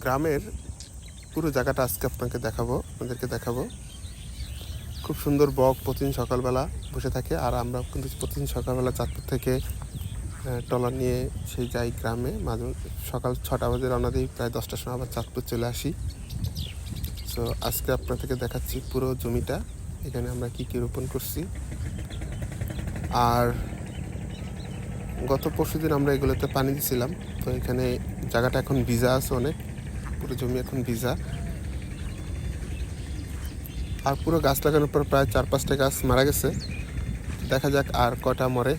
গ্রামের পুরো জায়গাটা আজকে আপনাকে দেখাবো, আপনাদেরকে দেখাবো। খুব সুন্দর বক প্রতিদিন সকালবেলা বসে থাকে, আর আমরা কিন্তু প্রতিদিন সকালবেলা চাঁদপুর থেকে টলার নিয়ে সেই যাই গ্রামে। মাঝে সকাল ছটা বাজে রওনা দিই, প্রায় দশটার সময় আবার চাঁদপুর চলে আসি। সো আজকে আপনাদেরকে দেখাচ্ছি পুরো জমিটা, এখানে আমরা কি কি রোপণ করছি। আর গত পরশু দিন আমরা এগুলোতে পানি দিছিলাম, তো এখানে জায়গাটা এখন ভিজা আছে অনেক। পুরো জমি এখন ভিজা। আর পুরো গাছ লাগানোর পর প্রায় চার পাঁচটা গাছ মারা গেছে। দেখা যাক আর কটা মরে।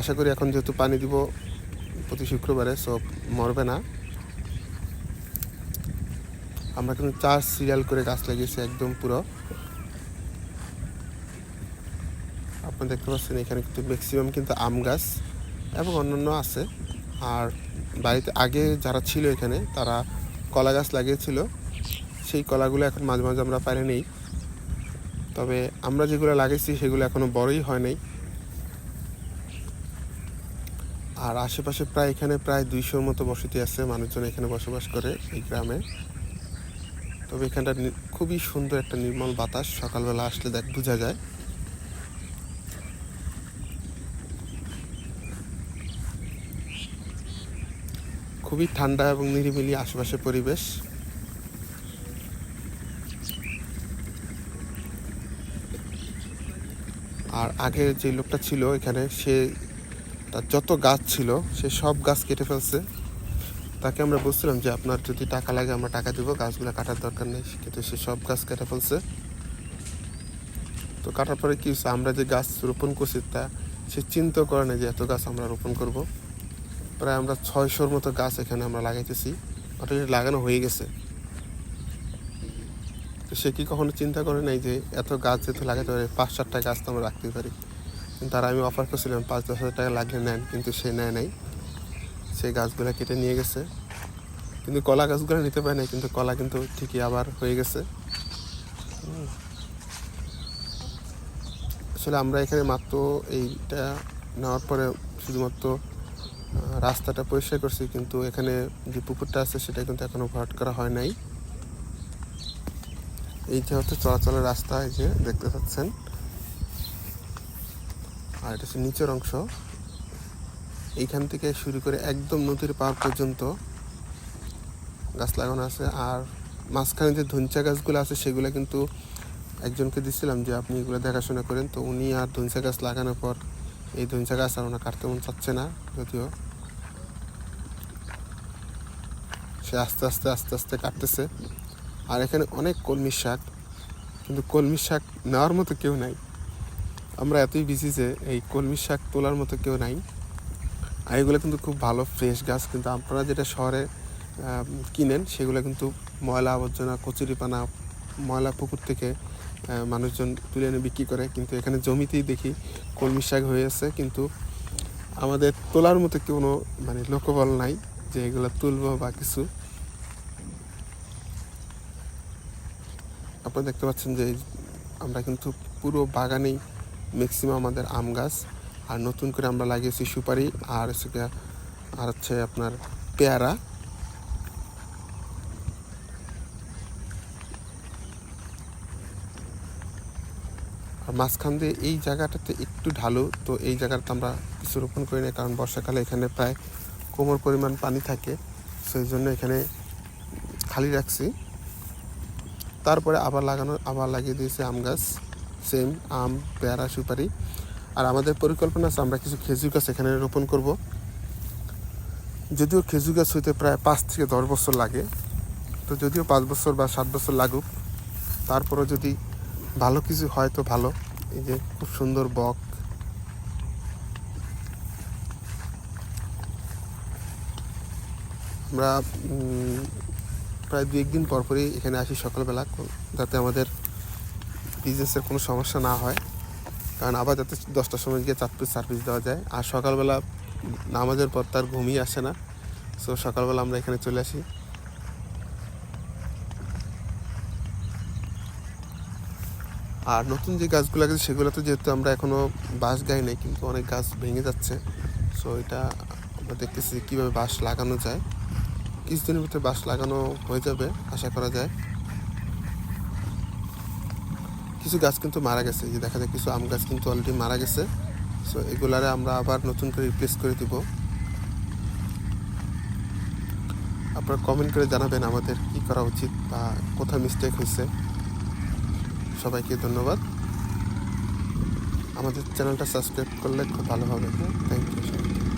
আশা করি এখন যেহেতু পানি দিব প্রতি শুক্রবারে সব মরবে না। আমরা কিন্তু চার সিরিয়াল করে গাছ লাগিয়েছি একদম পুরো। আপনি দেখতে পাচ্ছেন এখানে কিন্তু ম্যাক্সিমাম কিন্তু আম গাছ এবং অন্যান্য আছে। আর বাড়িতে আগে যারা ছিল এখানে, তারা কলা গাছ লাগিয়েছিল। সেই কলাগুলো এখন মাঝে মাঝে আমরা পারি নেই। তবে আমরা যেগুলো লাগিয়েছি, সেগুলো এখনও বড়ই হয় নাই। আর আশেপাশে প্রায় এখানে প্রায় দুইশোর মতো বসতি আছে, মানুষজন এখানে বসবাস করে এই গ্রামে। তবে এখানটা খুবই সুন্দর একটা নির্মল বাতাস। সকালবেলা আসলে দেখ বোঝা যায়। খুবই ঠান্ডা এবং নিরিবিলি আশেপাশে পরিবেশ। আর আগে যে লোকটা ছিল এখানে, সে তার যত গাছ ছিল, সে সব গাছ কেটে ফেলছে। তাকে আমরা বলছিলাম যে, আপনার যদি টাকা লাগে, আমরা টাকা দেবো। গাছগুলো কাটার দরকার নেই। কিন্তু সে সব গাছ কেটে ফেলছে। তো কাটার পরে কি হচ্ছে আমরা যে গাছ রোপণ করছি, তা সে চিন্তা করে না যে, এত গাছ আমরা রোপণ করব। প্রায় আমরা ছয়শোর মতো গাছ এখানে আমরা লাগাইতেছি। অলরেডি লাগানো হয়ে গেছে। তো সে কি কখনো চিন্তা করে নাই যে এত গাছ যেহেতু লাগাতে পারে, পাঁচ চারটা গাছ তো আমরা রাখতে পারি। কিন্তু তারা আমি অফার করছিলাম, পাঁচ দশ হাজার টাকা লাগলে নেন, কিন্তু সে নেয় নাই। সে গাছগুলো কেটে নিয়ে গেছে। কিন্তু কলা গাছগুলো নিতে পারে নাই, কিন্তু কলা কিন্তু ঠিকই আবার হয়ে গেছে। আসলে আমরা এখানে মাত্র এইটা নেওয়ার পরে শুধুমাত্র রাস্তাটা পরিষ্কার করছি, কিন্তু এখানে যে পুকুরটা আছে সেটা কিন্তু এখনও ভরাট করা হয় নাই। এই যে হচ্ছে চলাচলের রাস্তা, এই যে দেখতে পাচ্ছেন। আর এটা হচ্ছে নিচের অংশ। এইখান থেকে শুরু করে একদম নদীর পার পর্যন্ত গাছ লাগানো আছে। আর মাঝখানে যে ধনচা গাছগুলো আছে, সেগুলো কিন্তু একজনকে দিছিলাম যে আপনি এগুলো দেখাশোনা করেন। তো উনি আর ধনচা গাছ লাগানোর পর এই ধনচা গাছ আর ওনা কাটতে মন চাচ্ছে না, যদিও। সে আস্তে আস্তে আস্তে আস্তে কাটতেছে। আর এখানে অনেক কলমির শাক, কিন্তু কলমির শাক নেওয়ার মতো কেউ নাই। আমরা এতই বিজি যে এই কলমির শাক তোলার মতো কেউ নাই। আর এগুলো কিন্তু খুব ভালো ফ্রেশ গাছ, কিন্তু আপনারা যেটা শহরে কিনেন, সেগুলো কিন্তু ময়লা আবর্জনা, কচুরিপানা, ময়লা পুকুর থেকে মানুষজন তুলে এনে বিক্রি করে। কিন্তু এখানে জমিতেই দেখি কলমি শাক হয়ে আছে। কিন্তু আমাদের তোলার মতো কোনো মানে লোকবল নাই যে এগুলো তুলবো বা কিছু। আপনারা দেখতে পাচ্ছেন যে আমরা কিন্তু পুরো বাগানেই ম্যাক্সিমাম আমাদের আম গাছ। আর নতুন করে আমরা লাগিয়েছি সুপারি, আর হচ্ছে আর হচ্ছে আপনার পেয়ারা। মাঝখান দিয়ে এই জায়গাটাতে একটু ঢালু, তো এই জায়গাটা আমরা কিছু রোপণ করি না কারণ বর্ষাকালে এখানে প্রায় কোমর পরিমাণ পানি থাকে সেই জন্য এখানে খালি রাখছি। তারপরে আবার লাগানো, আবার লাগিয়ে দিয়েছি আম গাছ, সেম আম, পেয়ারা, সুপারি। আর আমাদের পরিকল্পনা আছে আমরা কিছু খেজুর গাছ এখানে রোপণ করব। যদিও খেজুর গাছ হইতে প্রায় পাঁচ থেকে দশ বছর লাগে, তো যদিও পাঁচ বছর বা সাত বছর লাগুক তারপরে যদি ভালো কিছু হয় তো ভালো। এই যে খুব সুন্দর বক। আমরা প্রায় দু একদিন পর পরই এখানে আসি সকালবেলা যাতে আমাদের বিজনেসের কোনো সমস্যা না হয়। কারণ আবার যাতে দশটার সময় গিয়ে চাঁদপুর সার্ভিস দেওয়া যায়। আর সকালবেলা নামাজের পর তার ঘুমই আসে না। সো সকালবেলা আমরা এখানে চলে আসি। আর নতুন যে গাছগুলো আছে সেগুলো তো যেহেতু আমরা এখনও বাঁশ গাই নাই, কিন্তু অনেক গাছ ভেঙে যাচ্ছে। সো এটা আমরা দেখতেছি কীভাবে বাঁশ লাগানো যায়। কিছুদিনের ভিতরে বাঁশ লাগানো হয়ে যাবে, আশা করা যায়। কিছু গাছ কিন্তু মারা গেছে যে দেখা যায় কিছু আম গাছ কিন্তু অলরেডি মারা গেছে। সো এগুলারে আমরা আবার নতুন করে রিপ্লেস করে দিব। আপনারা কমেন্ট করে জানাবেন আমাদের কি করা উচিত বা কোথায় মিস্টেক হয়েছে। সবাইকে ধন্যবাদ। আমাদের চ্যানেলটা সাবস্ক্রাইব করলে খুব ভালো হবে। হ্যাঁ থ্যাংক ইউ